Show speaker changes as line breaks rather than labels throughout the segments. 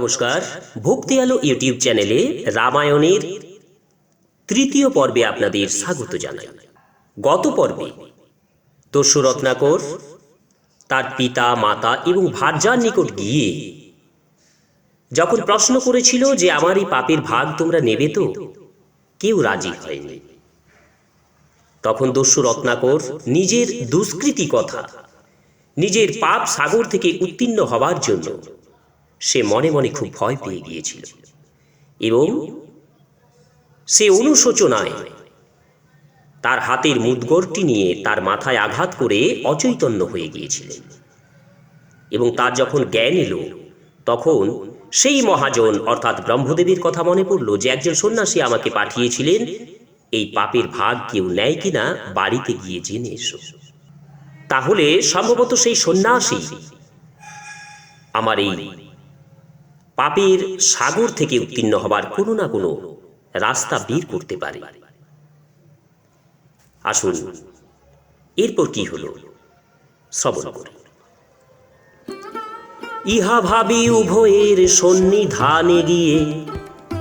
নমস্কার। ভক্তি আলো ইউটিউব চ্যানেলে রামায়ণের তৃতীয় পর্বে আপনাদের স্বাগত জানাই। গত পর্বে দস্যু রত্নাকর তার পিতা, মাতা এবং ভার্যার নিকট গিয়ে যখন প্রশ্ন করেছিল যে, আমার এই পাপের ভাগ তোমরা নেবে তো? কেউ রাজি হয়নি। তখন দস্যু রত্নাকর নিজের দুষ্কৃতি কথা, নিজের পাপ সাগর থেকে উত্তীর্ণ হবার জন্য সে মনে মনে খুব ভয় পেয়ে গিয়েছিল। এবং সে অনুশোচনায় তার হাতের মুদগরটি নিয়ে তার মাথায় আঘাত করে অচৈতন্য হয়ে গিয়েছিলেন এবং তার যখন জ্ঞান এলো, তখন সেই মহাজন, অর্থাৎ ব্রহ্মদেবীর কথা মনে পড়ল যে একজন সন্ন্যাসী আমাকে পাঠিয়েছিলেন, এই পাপের ভাগ কেউ নেয় কিনা বাড়িতে গিয়ে জেনে এসো। তাহলে সম্ভবত সেই সন্ন্যাসী আমার এই পাপের সাগর থেকে উত্তীর্ণ হবার কোনো না কোনো রাস্তা বের করতে পারে। আসুন, এরপর কি হল? শ্রবণ করি। ইহা ভাবি উভয়ের সন্নিধানে গিয়ে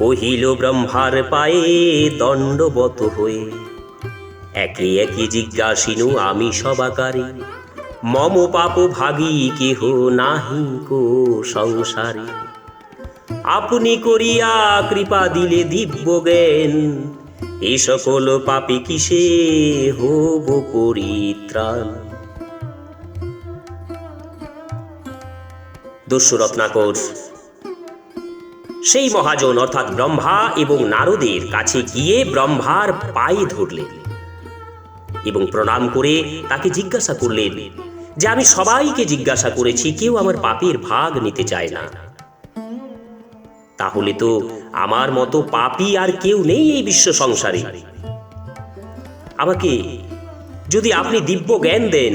কহিল ব্রহ্মার পায়ে দণ্ডবত হয়ে, একে একে জিজ্ঞাসিনু আমি সবাকারে, মম পাপ ভাগী কেহ নাহি কো সংসারে। আপনি করিয়া কৃপা দিলে দিব্য জ্ঞান এ সকল পাপি কিসে হব পরিত্রাণ? দস্যু রত্নাকর, সেই মহাজন অর্থাৎ ব্রহ্মা এবং নারদের কাছে গিয়ে ব্রহ্মার পায়ে ধরলেন এবং প্রণাম করে তাকে জিজ্ঞাসা করলেন যে, আমি সবাইকে জিজ্ঞাসা করেছি, কেউ আমার পাপের ভাগ নিতে চায় না। তাহলে তো আমার মতো পাপী আর কেউ নেই এই বিশ্ব সংসারে। আমাকে যদি আপনি দিব্য জ্ঞান দেন,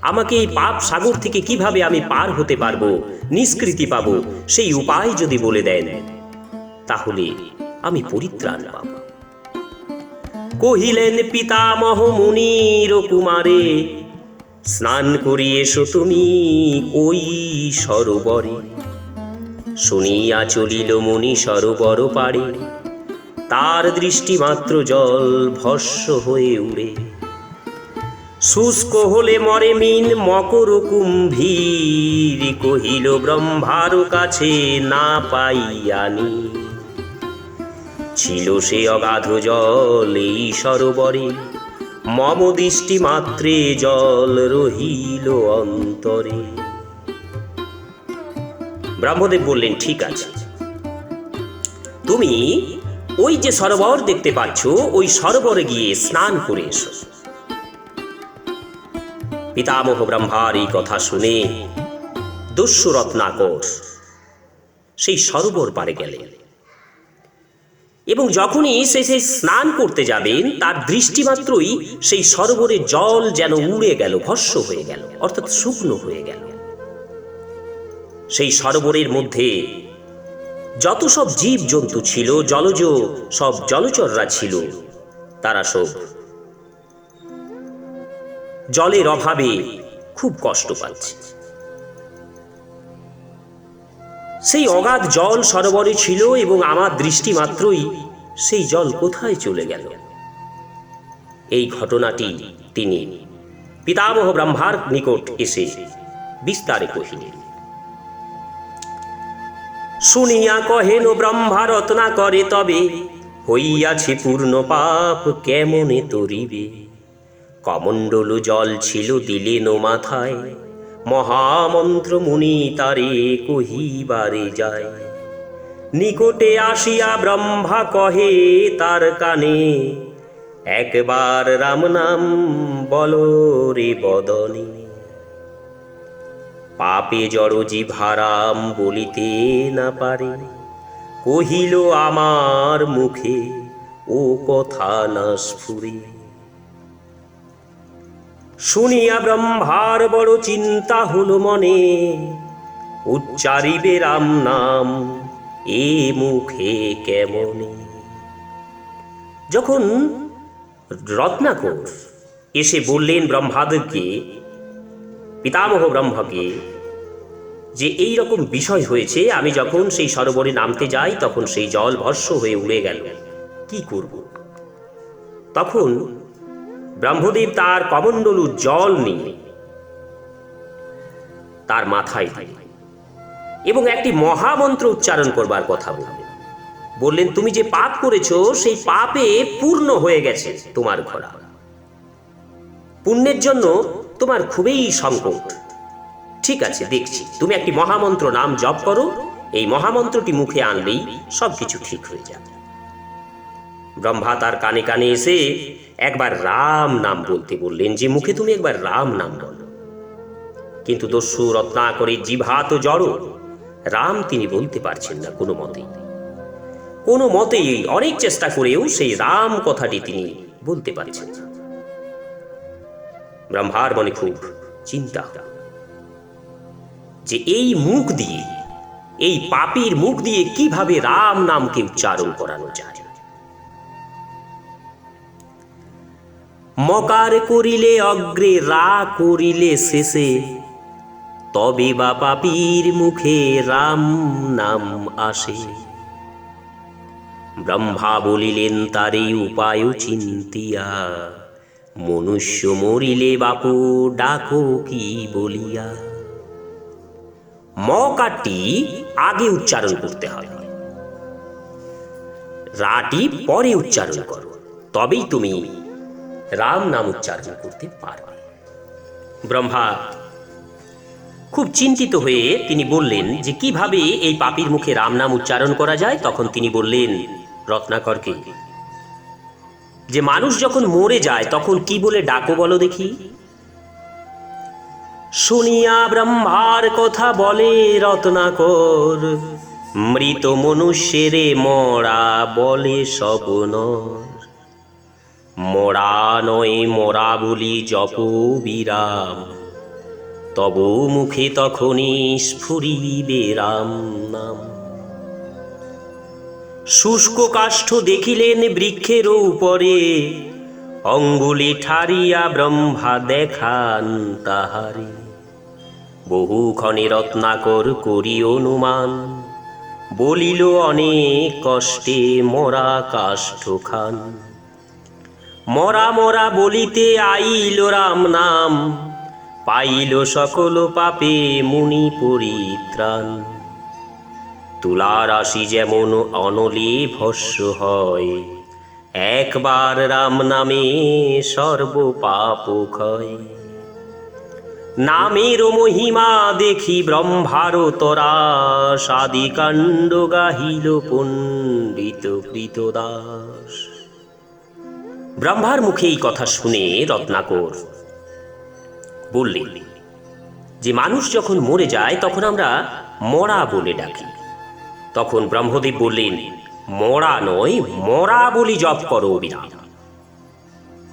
আমাকে এই পাপ সাগর থেকে কীভাবে আমি পার হতে পারব, নিষ্কৃতি পাব, সেই উপায় যদি বলে দেন, তাহলে আমি পরিত্রাণ পাব। কহিলেন, পিতামহ মুনির কুমারে, স্নান করি এসো তুমি ওই সরোবরে। শুনিয়া চলিল মুনি সরোবর পাড়ে। তার দৃষ্টি মাত্র জল ভস্য হয়ে উড়ে। শুষ্ক হলে মরে মিন মকর কুম্ভীর, কহিল ব্রহ্মার কাছে না পাইয়ানি ছিল সে অগাধ জল এই সরোবরে, মম দৃষ্টি মাত্রে জল রহিল অন্তরে। ব্রহ্মদেব বললেন, ঠিক আছে। তুমি ওই যে সরোবর দেখতে পাচ্ছ, ওই সরোবরে গিয়ে স্নান করে এসো। পিতামহ ব্রহ্মার এই কথা শুনে দস্যু রত্নাকর সেই সরোবর পারে গেলেন। এবং যখনই সে সেই স্নান করতে যাবেন, তার দৃষ্টি মাত্রই সেই সরোবরের জল যেন উড়ে গেল ভস্য হয়ে গেল, অর্থাৎ শুকনো হয়ে গেল। সেই সরোবরের মধ্যে যত সব জীব জন্তু ছিল, জলজ সব জলচররা ছিল। তারা সব জলের অভাবে খুব কষ্ট পাচ্ছে। সেই অগাধ জল সরোবরে ছিল এবং আমার দৃষ্টি মাত্রই সেই জল কোথায় চলে গেল? এই ঘটনাটি তিনি পিতামহ ব্রহ্মার নিকট এসে বিস্তারে কহিলেন। শুনিয়া কহেন, ব্রহ্মা রত্না করে তবে। হইয়াছে পূর্ণ পাপ, কেমনে তরিবে? কমণ্ডলু জল ছিল দিলেন মাথায়। মহামন্ত্র মুনি তারে কহিবারে যায়। নিকটে আসিয়া ব্রহ্মা কহে তার কানে, একবার রাম নাম বল রে বদনে। পাপে জড় জিভারাম বলিতে না পারে। কহিল, আমার মুখে ও কথা না স্ফুরে। শুনিয়া ব্রহ্মার বড় চিন্তা হলো মনে। উচ্চারিবে রাম নাম, এ মুখে কেমনে? যখন রত্নাকর এসে বললেন ব্রহ্মাদেবকে পিতামহ ব্রহ্মকে, যে এই রকম বিষয় হয়েছে, আমি যখন সেই সরোবরে নামতে যাই, তখন সেই জল ভস্য হয়ে উড়ে গেল। কি করব? তখন ব্রহ্মদেব তার কমণ্ডলু জল নিয়ে তার মাথায় এবং একটি মহামন্ত্র উচ্চারণ করবার কথা বললেন বললেন, তুমি যে পাপ করেছ, সেই পাপে পূর্ণ হয়ে গেছে তোমার ঘোড়া। পুণ্যের জন্য তোমার খুবই সংকট। ঠিক আছে, দেখছি। তুমি একটি মহামন্ত্র নাম জপ করো। এই মহামন্ত্রটি মুখে আনলেই সবকিছু ঠিক হয়ে যাবে। ব্রহ্মা তার কানে কানে এসে একবার রাম নাম বলতে বললেন, যে মুখে তুমি একবার রাম নাম বলো। কিন্তু দস্যু রত্নাকরে জিভা তো জড়ো। রাম তিনি বলতে পারছেন না কোনো মতেই। কোনো মতেই অনেক চেষ্টা করেও সেই রাম কথাটি তিনি বলতে পারছেন না। ব্রহ্মার মনে খুব চিন্তা। যে এই মুখ দিয়ে, এই পাপীর মুখ দিয়ে কীভাবে রাম নামকে উচ্চারণ করানো যায়? মকার করিলে অগ্রে, রা করিলে শেষে, তবে বা পাপীর মুখে রাম নাম আসে। ব্রহ্মা বলিলেন, তারে উপায় চিন্তিয়া। মনুষ্য মরিলে বাপু, ডাকো কি বলিয়া? মকাটি আগে উচ্চারণ করতে হয়। রাটি পরে উচ্চারণ করো, তবেই তুমি রাম নাম উচ্চারণ করতে পারবে। ব্রহ্মা, খুব চিন্তিত হয়ে তিনি বললেন যে কীভাবে এই পাপির মুখে রাম নাম উচ্চারণ করা যায়? তখন তিনি বললেন, রত্নাকরকে যে মানুষ যখন মরে যায়, তখন কি বলে ডাকো বলো দেখি? শুনিয়া ব্রহ্মার কথা বলে রত্নাকর, মৃত মনুষ্যেরে মরা বলে স্বপ্নর মরা নয়, মরা বলি জপ বিরাম, তব মুখে তখনই স্ফুরিবে রাম নাম। শুষ্ক কাষ্ঠ দেখিলেন বৃক্ষের উপরে। অঙ্গুলি ঠারিয়া ব্রহ্মা দেখান তাহারে। বহুক্ষণে রত্নাকর করি অনুমান। বলিল, অনেক কষ্টে মরা কাষ্ঠ খান মরা মরা বলিতে আইল রাম নাম। পাইল সকল পাপে মুনি পরিত্রাণ। তুলার রাশি যেমন অনলি ভস্য হয়, একবার রাম নামে সর্ব পাপ নামের মহিমা দেখি ব্রহ্মার তরা সাদি কাণ্ড গাহিল পণ্ডিত কৃতদাস। ব্রহ্মার মুখে এই কথা শুনে রত্নাকর বললেন, যে মানুষ যখন মরে যায়, তখন আমরা মরা বলে ডাকি। তখন ব্রহ্মদেব বললেন, মরা নয়, মরা বলি জপ করো বিরাম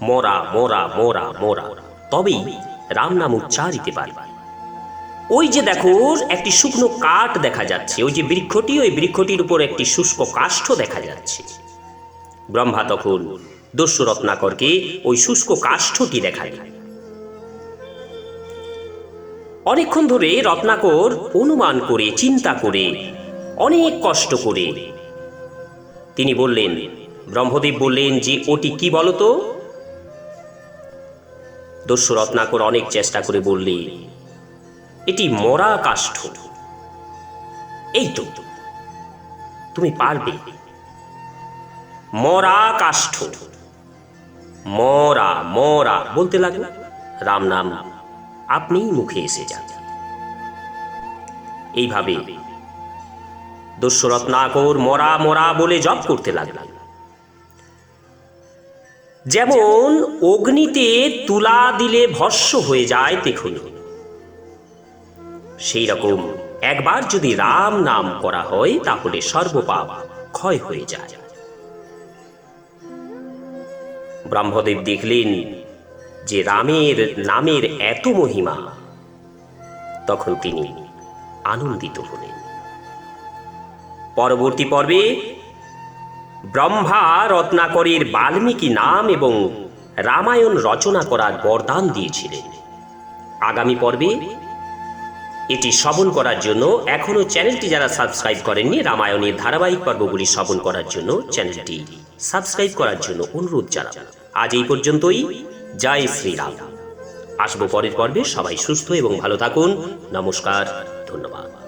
মরা মরা মরা মরা, তবেই রাম নাম উচ্চারিতে পারবে ওই যে দেখো, একটি শুকনো কাঠ দেখা যাচ্ছে, ওই যে বৃক্ষটি, ওই বৃক্ষটির উপর একটি শুষ্ক কাষ্ঠ দেখা যাচ্ছে। ব্রহ্মা তখন দস্যু রত্নাকরকে ওই শুষ্ক কাষ্ঠটি দেখালেন। অনেকক্ষণ ধরে রত্নাকর অনুমান করে, চিন্তা করে অনেক কষ্ট করে। তিনি বললেন, ব্রহ্মদেব বললেন যে, ওটি কি বলতো দস্যু রত্নাকর অনেক চেষ্টা করে বললে, এটি মরা কাষ্ঠ। এই তো, তুমি পারবে। মরা কাষ্ঠ। মরা মরা বলতে লাগল রাম নাম, আপনিই মুখে এসে যান। এইভাবে দস্যরত্নাকর মরা মরা বলে জপ করতে লাগলেন যেমন অগ্নিতে তুলা দিলে ভস্য হয়ে যায় দেখুন। সেই রকম একবার যদি রাম নাম করা হয়, তাহলে সর্বপাপ ক্ষয় হয়ে যায়। ব্রহ্মদেব দেখলেন যে রামের নামের এত মহিমা, তখন তিনি আনন্দিত হলেন। পরবর্তী পর্বে ব্রহ্মা রত্নাকরের বাল্মীকি নাম এবং রামায়ণ রচনা করার বরদান দিয়েছিলেন। আগামী পর্বে এটি শ্রবণ করার জন্য এখনও চ্যানেলটি যারা সাবস্ক্রাইব করেননি, রামায়ণের ধারাবাহিক পর্বগুলি শ্রবণ করার জন্য চ্যানেলটি সাবস্ক্রাইব করার জন্য অনুরোধ জানাব। আজ এই পর্যন্তই। জয় শ্রীরাম। আসব পরের পর্বে। সবাই সুস্থ এবং ভালো থাকুন। নমস্কার। ধন্যবাদ।